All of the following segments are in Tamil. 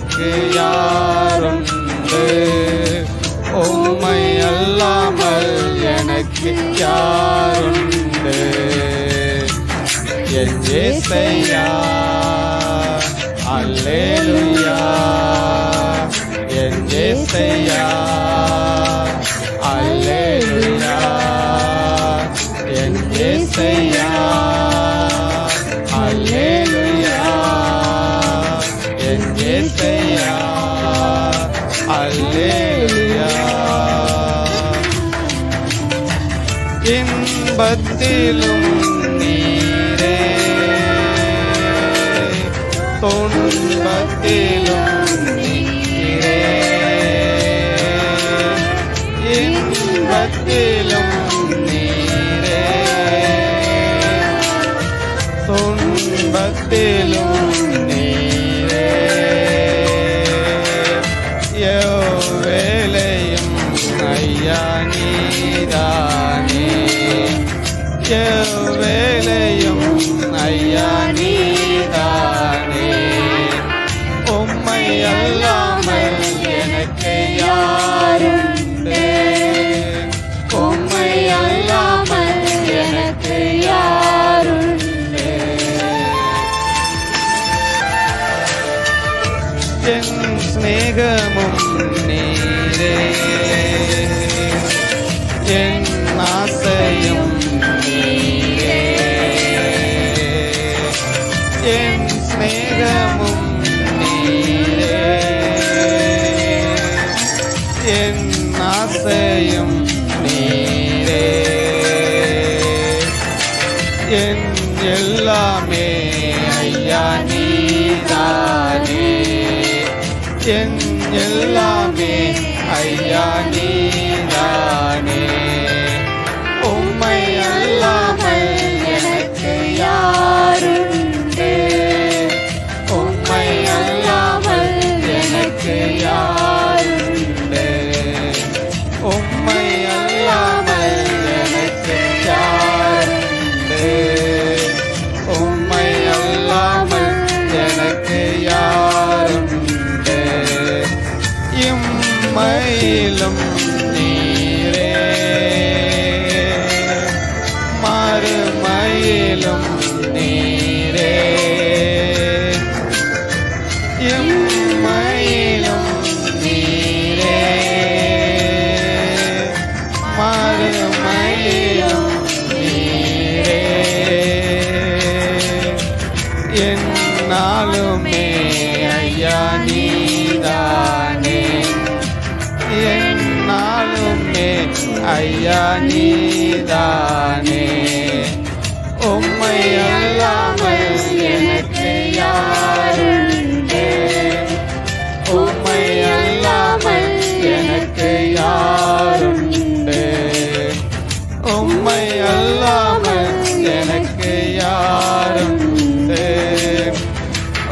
எனக்கு யாருண்டு உம்மை அல்லாமல் எனக்கு யாருண்டு என் ஏசையா அல்லேலுயா. என் ஏசையா. இன்பத்திலும் நீரே. துன்பத்திலும் நீரே. இன்பத்திலும் நீரே. துன்பத்திலும் நீரே. செவ்வேலையும் ஐயா நீதானே. உம்மை அல்லாமல் எனக்கு யாருண்டே? உம்மை அல்லாமல் எனக்கு யாருண்டே? என் சிநேகமும் நீரே. என் சிநேகமும் நீரே என் ஆசையும் நீரே என் எல்லாமே ஐயா நீதானே. என் எல்லாமே ஐயா உம்மை என்னாலுமே ஐயா நீதானே என்னாலுமே ஐயா நீதானே உம்மை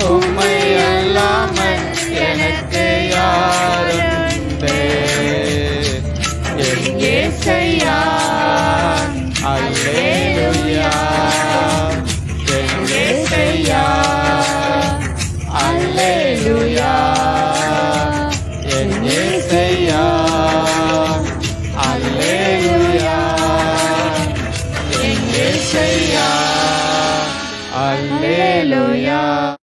உம்மை அல்லாமல் எனக்கு யாருண்டு? எங்கே செய்யா அல்லே